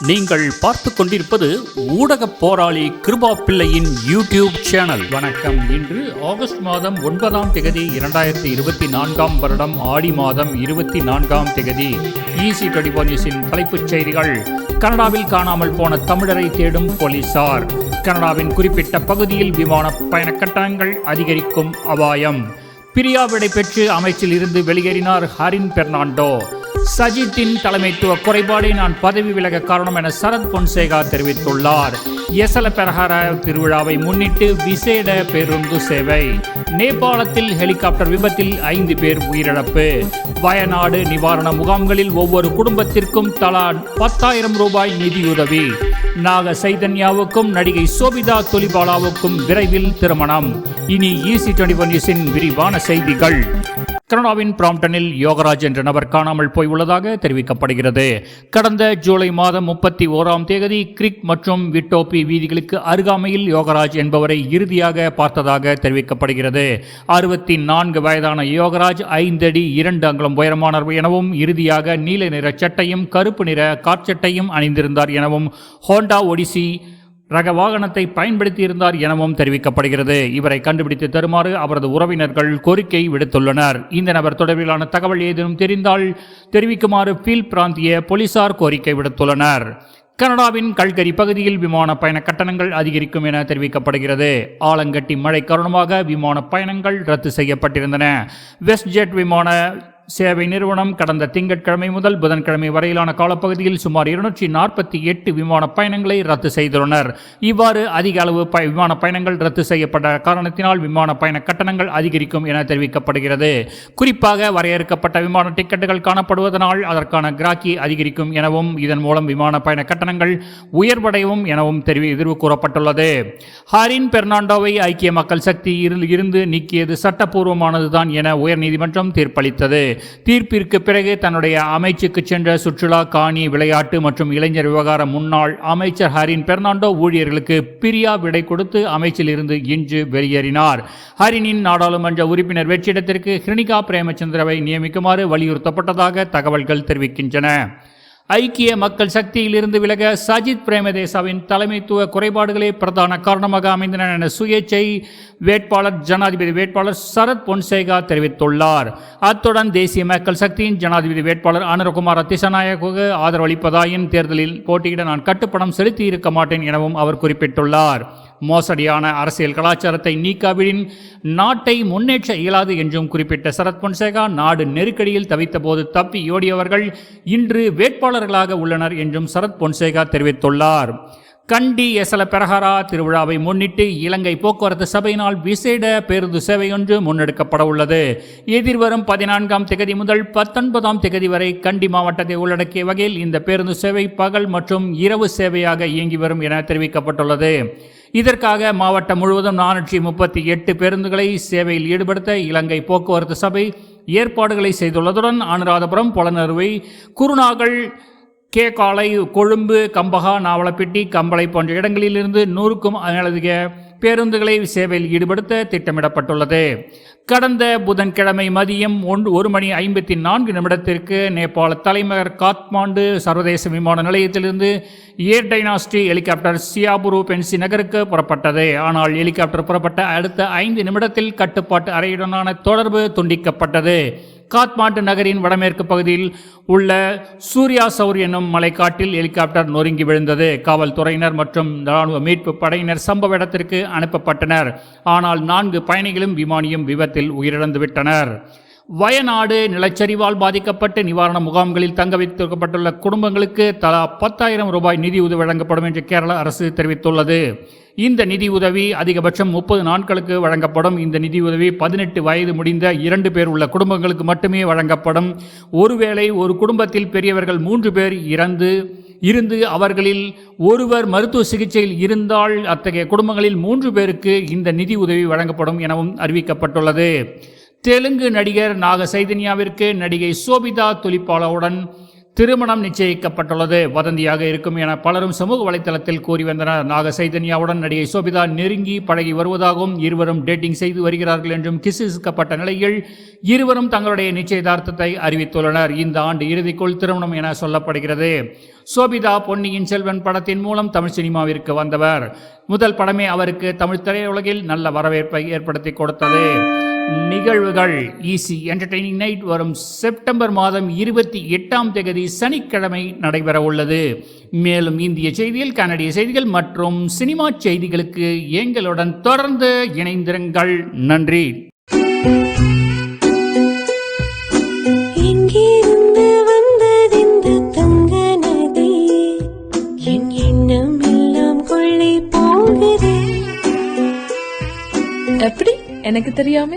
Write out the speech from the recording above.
நீங்கள் பார்த்து கொண்டிருப்பது ஊடக போராளி கிருபா பிள்ளையின் யூடியூப் சேனல். வணக்கம். இன்று ஆகஸ்ட் மாதம் ஒன்பதாம் திகதி இரண்டாயிரத்தி இருபத்தி நான்காம் வருடம் ஆடி மாதம் இருபத்தி நான்காம் திகதி. ஈசி டுவெண்டி நியூஸின் தலைப்புச் செய்திகள். கனடாவில் காணாமல் போன தமிழரை தேடும் போலீசார். கனடாவின் குறிப்பிட்ட பகுதியில் விமான பயண கட்டணங்கள் அதிகரிக்கும் அபாயம். பிரியா விடை பெற்று அமைச்சில் இருந்து வெளியேறினார் ஹரின் பெர்னாண்டோ. சஜித்தின் தலைமைத்துவ குறைபாடை நான் பதவி விலக காரணம் என சரத் பொன்சேகா தெரிவித்துள்ளார். எசல பெரஹார திருவிழாவை முன்னிட்டு விசேட பேருந்து சேவை. நேபாளத்தில் ஹெலிகாப்டர் விபத்தில் ஐந்து பேர் உயிரிழப்பு. வயநாடு நிவாரண முகாம்களில் ஒவ்வொரு குடும்பத்திற்கும் தலா பத்தாயிரம் ரூபாய் நிதியுதவி. நாக சைதன்யாவுக்கும் நடிகை சோபிதா தொலிபாலாவுக்கும் விரைவில் திருமணம். இனி ஈசி டுவெண்டி ஒன் விரிவான செய்திகள். கனடாவின் பிராம்டனில் யோகராஜ் என்ற நபர் காணாமல் போய் உள்ளதாக தெரிவிக்கப்படுகிறது. கடந்த ஜூலை மாதம் முப்பத்தி ஓராம் தேதி கிரிக் மற்றும் விட்டோப்பி வீதிகளுக்கு அருகாமையில் யோகராஜ் என்பவரை இறுதியாக பார்த்ததாக தெரிவிக்கப்படுகிறது. அறுபத்தி நான்கு வயதான யோகராஜ் ஐந்தடி இரண்டு அங்குலம் உயரமானவர் எனவும் இறுதியாக நீல நிற சட்டையும் கருப்பு நிற காற்சட்டையும் அணிந்திருந்தார் எனவும் ஹோண்டா ஒடிசி ரக வாகனத்தை பயன்படுத்தியிருந்தார் எனவும் தெரிவிக்கப்படுகிறது. இவரை கண்டுபிடித்து தருமாறு அவரது உறவினர்கள் கோரிக்கை விடுத்துள்ளனர். இந்த நபர் தொடர்பிலான தகவல் ஏதேனும் தெரிந்தால் தெரிவிக்குமாறு பீல் பிராந்திய போலீசார் கோரிக்கை விடுத்துள்ளனர். கனடாவின் கல்கரி பகுதியில் விமான பயண கட்டணங்கள் அதிகரிக்கும் என தெரிவிக்கப்படுகிறது. ஆலங்கட்டி மழை காரணமாக விமான பயணங்கள் ரத்து செய்யப்பட்டிருந்தன. வெஸ்ட் ஜெட் விமான சேவை நிறுவனம் கடந்த திங்கட்கிழமை முதல் புதன்கிழமை வரையிலான காலப்பகுதியில் சுமார் இருநூற்றி நாற்பத்தி எட்டு விமான பயணங்களை ரத்து செய்துள்ளனர். இவ்வாறு அதிக அளவு விமான பயணங்கள் ரத்து செய்யப்பட்ட காரணத்தினால் விமான பயண கட்டணங்கள் அதிகரிக்கும் என தெரிவிக்கப்படுகிறது. குறிப்பாக வரையறுக்கப்பட்ட விமான டிக்கெட்டுகள் காணப்படுவதனால் அதற்கான கிராக்கி அதிகரிக்கும் எனவும் இதன் மூலம் விமான பயண கட்டணங்கள் உயர்வடையும் எனவும் தெரிவி எதிர்வு கூறப்பட்டுள்ளது. ஹாரின் பெர்னாண்டோவை ஐக்கிய மக்கள் சக்தி இருந்து நீக்கியது சட்டப்பூர்வமானதுதான் என உயர்நீதிமன்றம் தீர்ப்பளித்தது. தீர்ப்பிற்கு பிறகு தன்னுடைய அமைச்சுக்கு சென்ற சுற்றுலா காணி விளையாட்டு மற்றும் இளைஞர் விவகார முன்னாள் அமைச்சர் ஹரின் பெர்னாண்டோ ஊழியர்களுக்கு பிரியா விடை கொடுத்து அமைச்சில் இருந்து இன்று வெளியேறினார். ஹரினின் நாடாளுமன்ற உறுப்பினர் வெற்றிடத்திற்கு ஹிருணிகா பிரேமச்சந்திரவை நியமிக்குமாறு வலியுறுத்தப்பட்டதாக தகவல்கள் தெரிவிக்கின்றன. ஐக்கிய மக்கள் சக்தியிலிருந்து விலக சஜித் பிரேமதேசாவின் தலைமைத்துவ குறைபாடுகளே பிரதான காரணமாக அமைந்தன என சுயேச்சை வேட்பாளர் ஜனாதிபதி வேட்பாளர் சரத் பொன்சேகா தெரிவித்துள்ளார். அத்துடன் தேசிய மக்கள் சக்தியின் ஜனாதிபதி வேட்பாளர் அனுரகுமார் திசநாயக்கு ஆதரவளிப்பதாயின் தேர்தலில் போட்டியிட நான் கட்டுப்படம் செலுத்தி இருக்க மாட்டேன் எனவும் அவர் குறிப்பிட்டுள்ளார். மோசடியான அரசியல் கலாச்சாரத்தை நீக்காவிடின் நாட்டை முன்னேற்ற இயலாது என்றும் குறிப்பிட்ட சரத் பொன்சேகா நாடு நெருக்கடியில் தவித்தபோது தப்பி ஓடியவர்கள் இன்று வேட்பாளர்களாக உள்ளனர் என்றும் சரத் பொன்சேகா தெரிவித்துள்ளார். கண்டி எசல பெரஹரா திருவிழாவை முன்னிட்டு இலங்கை போக்குவரத்து சபையினால் விசேட பேருந்து சேவை ஒன்று முன்னெடுக்கப்பட உள்ளது. எதிர்வரும் பதினான்காம் திகதி முதல் பத்தொன்பதாம் திகதி வரை கண்டி மாவட்டத்தை உள்ளடக்கிய வகையில் இந்த பேருந்து சேவை பகல் மற்றும் இரவு சேவையாக இயங்கி வரும் என தெரிவிக்கப்பட்டுள்ளது. இதற்காக மாவட்டம் முழுவதும் நானூற்றி முப்பத்தி எட்டு பேருந்துகளை சேவையில் ஈடுபடுத்த இலங்கை போக்குவரத்து சபை ஏற்பாடுகளை செய்துள்ளதுடன் அனுராதபுரம் பொலனறுவை குருநாகல் கே காலை கொழும்பு கம்பகா நாவலப்பிட்டி கம்பளை போன்ற இடங்களிலிருந்து நூறுக்கும் மேலதிக பேருந்துகளை சேவையில் ஈடுபடுத்த திட்டமிடப்பட்டுள்ளது. கடந்த புதன்கிழமை மதியம் ஒன்று ஒரு மணி ஐம்பத்தி நான்கு நிமிடத்திற்கு நேபாள தலைநகர் காத்மாண்டு சர்வதேச விமான நிலையத்திலிருந்து ஏர் டைனாஸ்டி ஹெலிகாப்டர் சியாபுரு பென்சி நகருக்கு புறப்பட்டது. ஆனால் ஹெலிகாப்டர் புறப்பட்ட அடுத்த ஐந்து நிமிடத்தில் கட்டுப்பாட்டு அறையுடனான தொடர்பு துண்டிக்கப்பட்டது. காத்மாண்டு நகரின் வடமேற்கு பகுதியில் உள்ள சூர்யா சௌர் என்னும் மலைக்காட்டில் ஹெலிகாப்டர் நொறுங்கி விழுந்தது. காவல்துறையினர் மற்றும் ராணுவ மீட்பு படையினர் சம்பவ இடத்திற்கு அனுப்பப்பட்டனர். ஆனால் நான்கு பயணிகளும் விமானியும் விபத்தில் உயிரிழந்துவிட்டனர். வயநாடு நிலச்சரிவால் பாதிக்கப்பட்டு நிவாரண முகாம்களில் தங்க வைத்திருக்கப்பட்டுள்ள குடும்பங்களுக்கு தலா பத்தாயிரம் ரூபாய் நிதி உதவி வழங்கப்படும் என்று கேரள அரசு தெரிவித்துள்ளது. இந்த நிதி உதவி அதிகபட்சம் முப்பது நாட்களுக்கு வழங்கப்படும். இந்த நிதி உதவி பதினெட்டு வயது முடிந்த இரண்டு பேர் உள்ள குடும்பங்களுக்கு மட்டுமே வழங்கப்படும். ஒருவேளை ஒரு குடும்பத்தில் பெரியவர்கள் மூன்று பேர் இறந்து இருந்து அவர்களில் ஒருவர் மருத்துவ சிகிச்சையில் இருந்தால் அத்தகைய குடும்பங்களில் மூன்று பேருக்கு இந்த நிதி உதவி வழங்கப்படும் எனவும் அறிவிக்கப்பட்டுள்ளது. தெலுங்கு நடிகர் நாக சைதன்யாவிற்கு நடிகை சோபிதா துலிபாலாவுடன் திருமணம் நிச்சயிக்கப்பட்டுள்ளது. வதந்தியாக இருக்கும் என பலரும் சமூக வலைதளத்தில் கூறி வந்தனர். நாக சைதன்யாவுடன் நடிகை சோபிதா நெருங்கி பழகி வருவதாகவும் இருவரும் டேட்டிங் செய்து வருகிறார்கள் என்றும் கிசுகிசுக்கப்பட்ட நிலையில் இருவரும் தங்களுடைய நிச்சயதார்த்தத்தை அறிவித்துள்ளனர். இந்த ஆண்டு இறுதிக்குள் திருமணம் என சொல்லப்படுகிறது. சோபிதா பொன்னியின் செல்வன் படத்தின் மூலம் தமிழ் சினிமாவிற்கு வந்தவர். முதல் படமே அவருக்கு தமிழ் திரையுலகில் நல்ல வரவேற்பை ஏற்படுத்தி கொடுத்தது. நிகழ்வுகள் ஈசி என்டர்டெய்னிங் நைட் வரும் செப்டம்பர் மாதம் இருபத்தி எட்டாம் தேதி சனிக்கிழமை நடைபெற உள்ளது. மேலும் இந்திய செய்திகள் கனடிய செய்திகள் மற்றும் சினிமா செய்திகளுக்கு எங்களுடன் தொடர்ந்து இணைந்திருங்கள். நன்றி. எப்படி? எனக்கு தெரியாம?